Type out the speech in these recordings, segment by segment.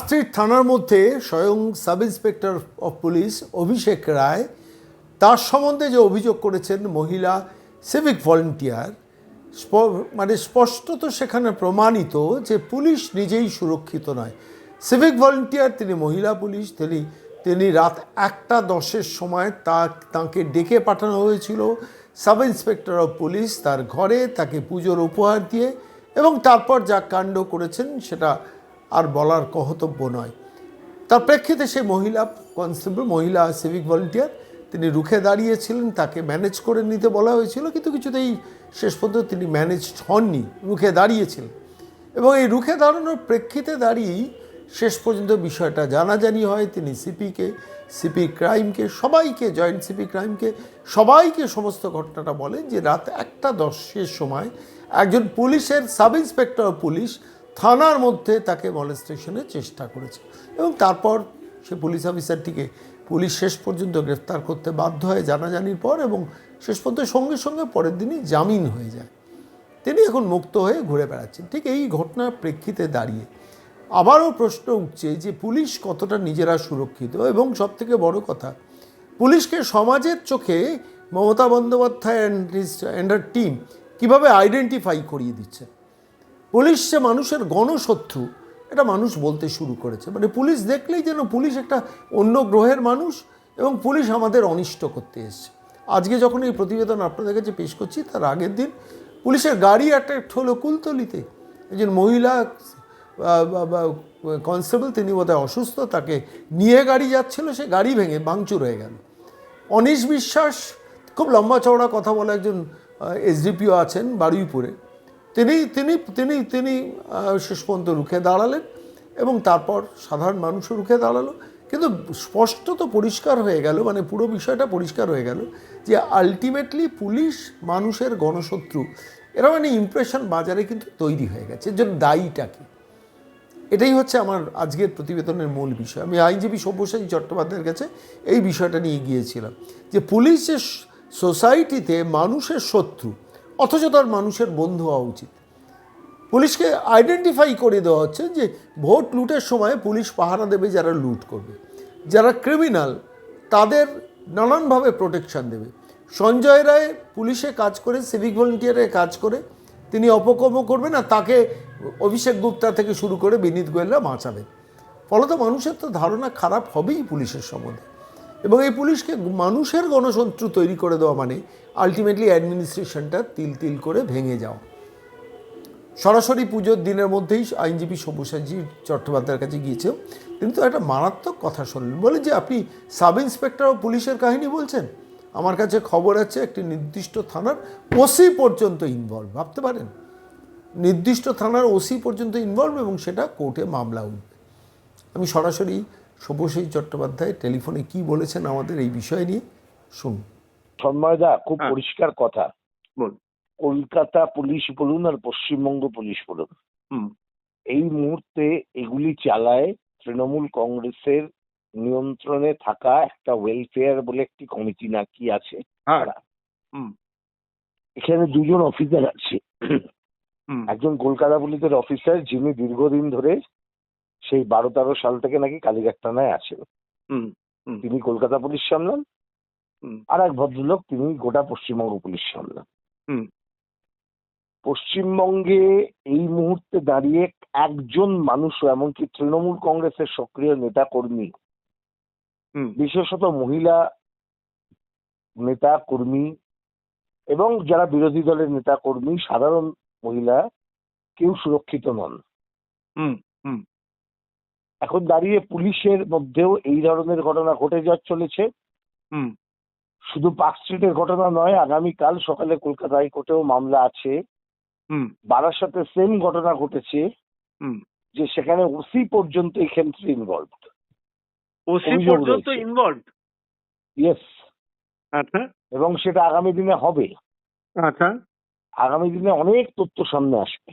Street থানার মধ্যে স্বয়ং sub inspector of police Abhishek Roy, তার সম্বন্ধে যে অভিযোগ করেছেন মহিলা সিভিক ভলেন্টিয়ার মানে স্পষ্টত সেখানে প্রমাণিত যে পুলিশ নিজেই সুরক্ষিত নয়। সিভিক ভলেন্টিয়ার তিনি মহিলা পুলিশ, তিনি তিনি রাত একটা দশের সময় তা, তাঁকে ডেকে পাঠানো হয়েছিল। সাব ইন্সপেক্টর অফ পুলিশ তার ঘরে তাকে পুজোর উপহার দিয়ে এবং তারপর যা কাণ্ড করেছেন সেটা আর বলার কহতব্য নয়। তার প্রেক্ষিতে সেই মহিলা কনস্টেবল মহিলা সিভিক ভলেন্টিয়ার তিনি রুখে দাঁড়িয়েছিলেন, তাকে ম্যানেজ করে নিতে বলা হয়েছিল, কিন্তু কিছুতেই শেষ পর্যন্ত তিনি ম্যানেজ হননি, রুখে দাঁড়িয়েছিলেন। এবং এই রুখে দাঁড়ানোর প্রেক্ষিতে দাঁড়িয়েই শেষ পর্যন্ত বিষয়টা জানাজানি হয়। তিনি সিপিকে সিপি ক্রাইমকে সবাইকে জয়েন্ট সিপি ক্রাইমকে সবাইকে সমস্ত ঘটনাটা বলেন যে রাত একটা দশের সময় একজন পুলিশের সাব ইন্সপেক্টর পুলিশ থানার মধ্যে তাকে মলেস্টেশনের চেষ্টা করেছে এবং তারপর সে পুলিশ অফিসারটিকে পুলিশ শেষ পর্যন্ত গ্রেফতার করতে বাধ্য হয় জানাজানির পর এবং শেষ পর্যন্ত সঙ্গে সঙ্গে পরের দিনই জামিন হয়ে যায়। তিনি এখন মুক্ত হয়ে ঘুরে বেড়াচ্ছেন। ঠিক এই ঘটনার প্রেক্ষিতে দাঁড়িয়ে আবারও প্রশ্ন উঠছে যে পুলিশ কতটা নিজেরা সুরক্ষিত? এবং সবথেকে বড় কথা, পুলিশকে সমাজের চোখে Mamata Bandyopadhyay and and team কীভাবে আইডেন্টিফাই করিয়ে দিচ্ছে? পুলিশ যে মানুষের গণশত্রু, এটা মানুষ বলতে শুরু করেছে। মানে পুলিশ দেখলেই যেন পুলিশ একটা অন্য গ্রহের মানুষ এবং পুলিশ আমাদের অনিষ্ট করতে এসছে। আজকে যখন এই প্রতিবেদন আপনাদের কাছে পেশ করছি, তার আগের দিন পুলিশের গাড়ি অ্যাট্যাক্ট হলো কুলতলিতে। একজন মহিলা কনস্টেবল, তিনি বোধহয় অসুস্থ, তাকে নিয়ে গাড়ি যাচ্ছিল, সে গাড়ি ভেঙে ভাঙচুর হয়ে গেল। অনিশ বিশ্বাস, খুব লম্বা চওড়া কথা বলা একজন এসডিপিও আছেন বারুইপুরে। তিনি তিনি তিনি তিনি শেষ পর্যন্ত রুখে দাঁড়ালেন এবং তারপর সাধারণ মানুষও রুখে দাঁড়াল। কিন্তু স্পষ্টত পরিষ্কার হয়ে গেল মানে পুরো বিষয়টা পরিষ্কার হয়ে গেল যে আলটিমেটলি পুলিশ মানুষের গণশত্রু এরকম মানে ইমপ্রেশন বাজারে কিন্তু তৈরি হয়ে গেছে এর জন্য দায়ীটা কি। এটাই হচ্ছে আমার আজকের প্রতিবেদনের মূল বিষয়। আমি আইনজীবী সব্যসাচী চট্টোপাধ্যায়ের কাছে এই বিষয়টা নিয়ে গিয়েছিলাম যে পুলিশ যে সোসাইটিতে মানুষের শত্রু অথচ তার মানুষের বন্ধু হওয়া উচিত। পুলিশকে আইডেন্টিফাই করে দেওয়া হচ্ছে যে ভোট লুটের সময় পুলিশ পাহারা দেবে যারা লুট করবে। যারা ক্রিমিনাল তাদের নানানভাবে প্রোটেকশন দেবে। সঞ্জয় রায় পুলিশে কাজ করে সিভিক ভলেন্টিয়ারে কাজ করে, তিনি অপকর্ম করবেন আর তাকে অভিষেক গুপ্তা থেকে শুরু করে বিনীত গোয়েলরা বাঁচাবেন ফলত মানুষের তো ধারণা খারাপ হবেই পুলিশের সম্বন্ধে। এবং এই পুলিশকে মানুষের গণশত্রু তৈরি করে দেওয়া মানে আলটিমেটলি অ্যাডমিনিস্ট্রেশনটা তিল তিল করে ভেঙে যাওয়া। সরাসরি পুজোর দিনের মধ্যেই আইনজীবী সব্যসাচী চট্টোপাধ্যায়ের কাছে গিয়েছে তিনি তো একটা মারাত্মক কথা শুনলেন। বলে যে আপনি সাব ইন্সপেক্টর ও পুলিশের কাহিনী বলছেন? আমার কাছে খবর আছে একটি নির্দিষ্ট থানার ওসি পর্যন্ত ইনভলভ ভাবতে পারেন? নির্দিষ্ট থানার ওসি পর্যন্ত ইনভলভ এবং সেটা কোর্টে মামলা উঠবে। আমি সরাসরি সব্যসাচী চট্টোপাধ্যায় টেলিফোনে কি বলেছেন আমাদের এই বিষয় নিয়ে? শুনুন। সন্ময়দা খুব হ্যাঁ। পরিষ্কার কথা। বল কলকাতা পুলিশ বলুন আর পশ্চিমবঙ্গ পুলিশ বলুন। এই মুহূর্তে এগুলি চালায় তৃণমূল কংগ্রেসের নিয়ন্ত্রণে থাকা একটা ওয়েলফেয়ার বলে একটি কমিটি না কি আছে? হ্যাঁ। এখানে দুজন অফিসার আছে। একজন কলকাতা পুলিশের অফিসার যিনি দীর্ঘদিন ধরে সেই বারো তেরো সাল থেকে নাকি কালীঘাট থানায় আছেন তিনি কলকাতা পুলিশ সামলান। আর এক ভদ্রলোক তিনি গোটা পশ্চিমবঙ্গ পুলিশ সামলান। হুম। পশ্চিমবঙ্গে এই মুহূর্তে দাঁড়িয়ে একজন মানুষও এমনকি তৃণমূল কংগ্রেসের সক্রিয় নেতা কর্মী হুম। বিশেষত মহিলা নেতা কর্মী এবং যারা বিরোধী দলের নেতা কর্মী সাধারণ মহিলা কেউ সুরক্ষিত নন। হুম হুম। এখন দাঁড়িয়ে পুলিশের মধ্যেও এই ধরনের ঘটনা ঘটে যা চলেছে। হুম। শুধু পার্ক স্ট্রিটের ঘটনা নয় আগামীকাল সকালে কলকাতা হাইকোর্টেও মামলা আছে। হুম। বারাসাতে সেম ঘটনা ঘটেছে। হুম। যে সেখানে ওসি পর্যন্ত এই ক্ষেত্রে ইনভলভ ওসি অভিযোগ পর্যন্ত ইনভলভ ইয়েস আচ্ছা। এবং সেটা আগামী দিনে হবে। আচ্ছা। আগামী দিনে অনেক তথ্য সামনে আসবে।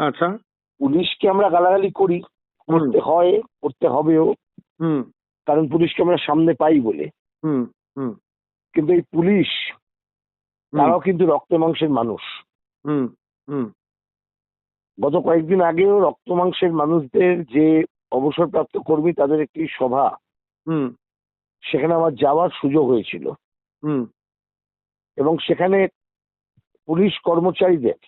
আচ্ছা। পুলিশকে আমরা গালাগালি করি। করতে হয় করতে হবেও। হুম। কারণ পুলিশকে আমরা সামনে পাই বলে। হুম হুম। কিন্তু এই পুলিশ তারাও কিন্তু রক্ত মাংসের মানুষ। হুম হুম। গত কয়েকদিন আগেও রক্ত মাংসের মানুষদের যে অবসরপ্রাপ্ত কর্মী তাদের একটি সভা হুম। সেখানে আমার যাওয়ার সুযোগ হয়েছিল। হুম। এবং সেখানে পুলিশ কর্মচারীদের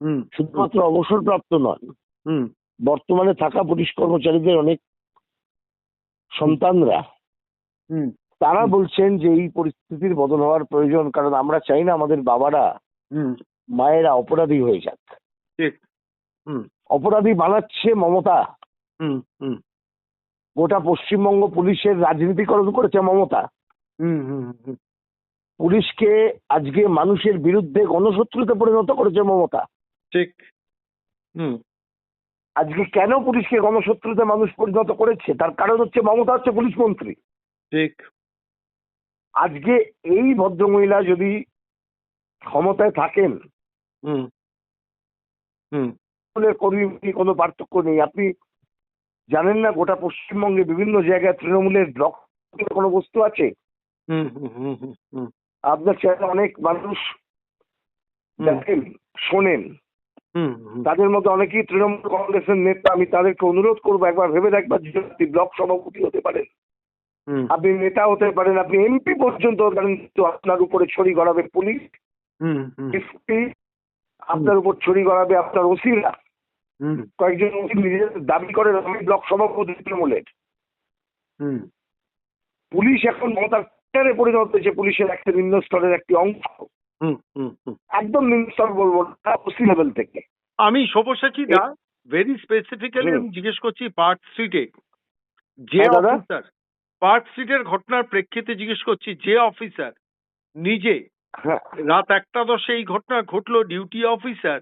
হুম। শুধুমাত্র অবসরপ্রাপ্ত নন হুম। বর্তমানে থাকা পুলিশ কর্মচারীদের অনেক সন্তানরা। হুম। তারা বলছেন যে এই পরিস্থিতির বদল হওয়ার প্রয়োজন কারণ আমরা চাই না আমাদের বাবারা হুম। মায়েরা অপরাধী হয়ে যাক। ঠিক। হুম। অপরাধী বানাচ্ছে মমতা। হুম হুম। গোটা পশ্চিমবঙ্গ পুলিশের রাজনীতিকরণ করেছে মমতা। হুম হুম হুম পুলিশকে আজকে মানুষের বিরুদ্ধে গণশত্রুতে পরিণত করেছে মমতা। ঠিক। হুম। আজকে কেন পুলিশকে গণশত্রুতে মানুষ পরিণত করেছে? তার কারণ হচ্ছে মমতা হচ্ছে পুলিশ মন্ত্রী। ঠিক। আজকে এই ভদ্রমহিলা যদি ক্ষমতায় থাকেন হুম। হুম। তৃণমূলের কর্মী কোনো পার্থক্য নেই। আপনি জানেন না গোটা পশ্চিমবঙ্গে বিভিন্ন জায়গায় তৃণমূলের ব্লক কোনো বস্তু আছে? হুম হুম হুম হুম হুম। আপনার চ্যানেলে অনেক মানুষ দেখেন শোনেন। তাদের মধ্যে অনেকেই তৃণমূল কংগ্রেসের নেতা আমি তাদেরকে অনুরোধ করব একবার ভেবে দেখবার যে আপনি ব্লক সভাপতি হতে পারেন। আপনি নেতা হতে পারেন আপনি এমপি পর্যন্ত কিন্তু আপনার উপরে ছড়ি গড়াবে পুলিশ। আপনার উপর ছড়ি গড়াবে আপনার ওসিরা। হুম। কয়েকজন ওসি নিজেদের দাবি করেন আমি ব্লক সভাপতি তৃণমূলের। হুম। পুলিশ এখন মমতার পরিণত হয়েছে পুলিশের একটা নিম্ন স্তরের একটি অংশ। একদম নিম্ন স্তর বলব না ওসি লেভেল থেকে। আমি সব্যসাচী দা ভেরি স্পেসিফিক্যালি আমি জিজ্ঞেস করছি পার্ক স্ট্রিটে। যে হ্যাঁ, অফিসার পার্ক স্ট্রিটের ঘটনার প্রেক্ষিতে জিজ্ঞেস করছি যে অফিসার নিজে হ্যাঁ। রাত একটা দশে এই ঘটনা ঘটলো ডিউটি অফিসার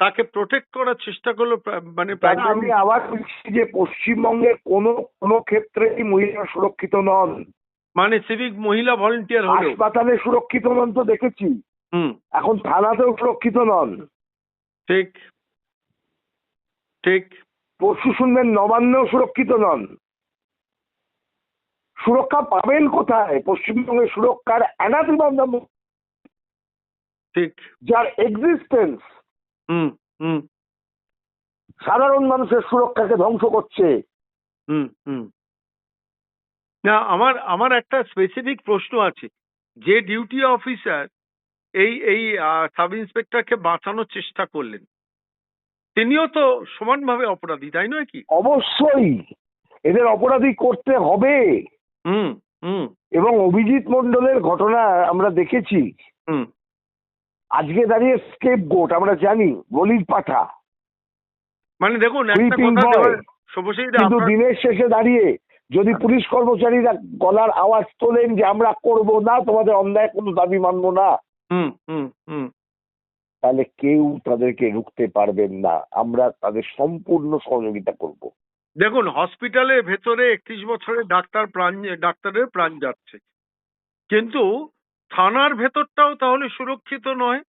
তাকে প্রোটেক্ট করার চেষ্টা করল মানে আমি আবার বলছি যে পশ্চিমবঙ্গের কোনো কোনো ক্ষেত্রেই মহিলা সুরক্ষিত নন। মানে সিভিক মহিলা ভলেন্টিয়ার হলো হাসপাতালে সুরক্ষিত নন তো দেখেছি। হুম। এখন থানাতেও সুরক্ষিত নন। ঠিক। ঠিক। পরশু শুনবেন নবান্নেও সুরক্ষিত নন। সুরক্ষা পাবেন কোথায়? পশ্চিমবঙ্গের সুরক্ষার অ্যানাথিবান্ধব ঠিক। যার এক্সিস্টেন্স হুম হুম। সাধারণ মানুষের সুরক্ষাকে ধ্বংস করছে। হুম হুম। না আমার আমার একটা স্পেসিফিক প্রশ্ন আছে। যে ডিউটি অফিসার এই এই সাব ইন্সপেক্টরকে বাঁচানোর চেষ্টা করলেন তিনিও তো সমানভাবে অপরাধী তাই নয় কি? অবশ্যই। এদের অপরাধী করতে হবে। হুম হুম। এবং অভিজিৎ মন্ডলের ঘটনা আমরা দেখেছি। হুম। আজকে দাঁড়িয়ে স্কেপ গোট আমরা জানি বলির পাঠা। মানে দেখুন একটা কথা কিন্তু দিনের শেষে দাঁড়িয়ে যদি পুলিশ কর্মচারীরা গলার আওয়াজ তোলেন যে আমরা করব না তোমাদের অন্যায় কোনো দাবি মানবো না। হুম হুম হুম। তাহলে কেউ তাদেরকে রুখতে পারবেন না। আমরা তাদের সম্পূর্ণ সহযোগিতা করব। দেখুন হসপিটালের ভেতরে একত্রিশ বছরের ডাক্তার প্রাণ ডাক্তারের প্রাণ যাচ্ছে। কিন্তু থানার ভেতরটাও তাহলে সুরক্ষিত নয়?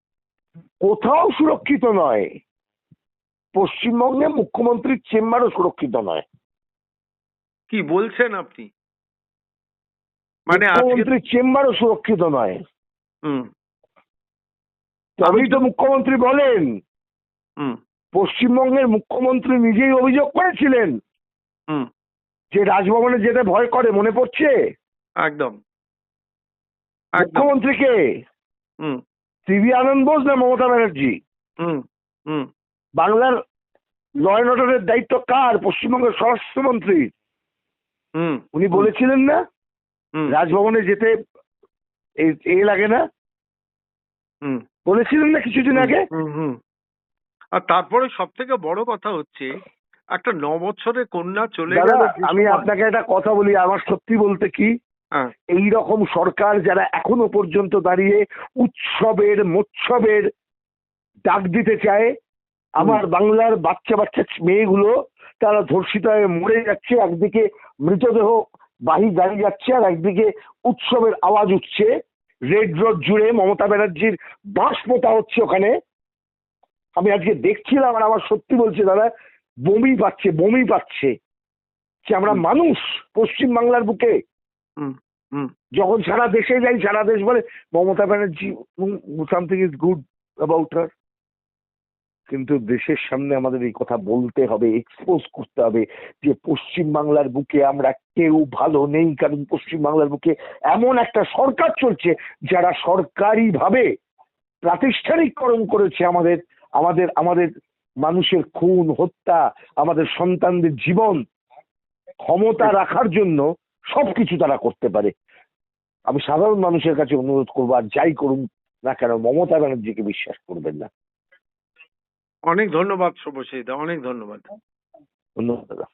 কোথাও সুরক্ষিত নয়। পশ্চিমবঙ্গে মুখ্যমন্ত্রীর চেম্বারও সুরক্ষিত নয়। কি বলছেন আপনি? মানে মুখ্যমন্ত্রীর চেম্বারও সুরক্ষিত নয়। হুম। তবেই তো মুখ্যমন্ত্রী বলেন। হুম। পশ্চিমবঙ্গের মুখ্যমন্ত্রী নিজেই অভিযোগ করেছিলেন। হুম। যে রাজভবনে যেতে ভয় করে মনে পড়ছে? একদম। মুখ্যমন্ত্রীকে হুম। সিবি আনন্দ বোস না মমতা ব্যানার্জি? হুম হুম। বাংলার ল অ্যান্ড অর্ডারের দায়িত্ব কার? পশ্চিমবঙ্গের স্বরাষ্ট্রমন্ত্রী উনি বলেছিলেন না? রাজভবনে যেতে এ- লাগে না? হুম। বলেছিলেন না কিছুদিন আগে? আর তারপরে সব থেকে বড় কথা হচ্ছে একটা ন কন্যা চলে গেল আমি আপনাকে একটা কথা বলি আমার সত্যি বলতে কি হ্যাঁ। এই রকম সরকার যারা এখনও পর্যন্ত দাঁড়িয়ে উৎসবের মোৎসবের ডাক দিতে চায় আমার বাংলার বাচ্চা বাচ্চা মেয়েগুলো তারা ধর্ষিত হয়ে মরে যাচ্ছে একদিকে মৃতদেহ বাহি গাড়ি যাচ্ছে আর একদিকে উৎসবের আওয়াজ উঠছে। রেড রোড জুড়ে মমতা ব্যানার্জির বাঁশ পোতা হচ্ছে ওখানে। আমি আজকে দেখছিলাম আর আমার সত্যি বলছে দাদা বমি পাচ্ছে বমি পাচ্ছে। যে আমরা মানুষ পশ্চিম বাংলার বুকে। হুম হুম। যখন সারা দেশে যাই সারা দেশ বলে Mamata Banerjee something is good about her কিন্তু দেশের সামনে আমাদের এই কথা বলতে হবে এক্সপোজ করতে হবে যে পশ্চিম বাংলার বুকে আমরা কেউ ভালো নেই, কারণ পশ্চিম বাংলার বুকে এমন একটা সরকার চলছে যারা সরকারি ভাবে প্রাতিষ্ঠানিককরণ করেছে আমাদের আমাদের আমাদের মানুষের খুন, হত্যা, আমাদের সন্তানদের জীবন ক্ষমতা রাখার জন্য সবকিছু তারা করতে পারে। আমি সাধারণ মানুষের কাছে অনুরোধ করব, আর যাই করুন না কেন, মমতা ব্যানার্জিকে বিশ্বাস করবেন না। অনেক ধন্যবাদ শুভশ্রীদা অনেক ধন্যবাদ। ধন্যবাদ দাদা।